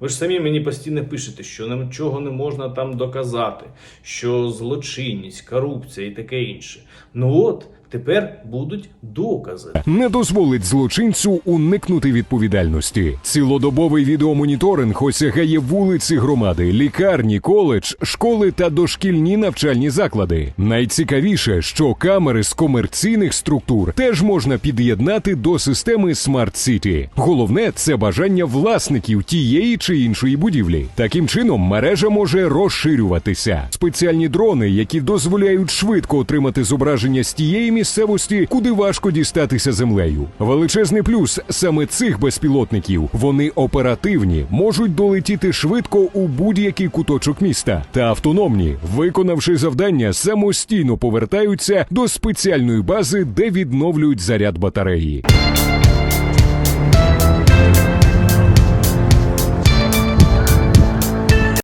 ви ж самі мені постійно пишете, що нічого не можна там доказати, що злочинність, корупція і таке інше. Ну от тепер будуть докази. не дозволить злочинцю уникнути відповідальності. Цілодобовий відеомоніторинг осягає вулиці громади, лікарні, коледж, школи та дошкільні навчальні заклади. Найцікавіше, що камери з комерційних структур теж можна під'єднати до системи Smart City. Головне це бажання власників тієї чи іншої будівлі. Таким чином мережа може розширюватися. Спеціальні дрони, які дозволяють швидко отримати зображення з тієї місцевості, куди важко дістатися землею. Величезний плюс саме цих безпілотників. Вони оперативні, можуть долетіти швидко у будь-який куточок міста та автономні, виконавши завдання, самостійно повертаються до спеціальної бази, де відновлюють заряд батареї.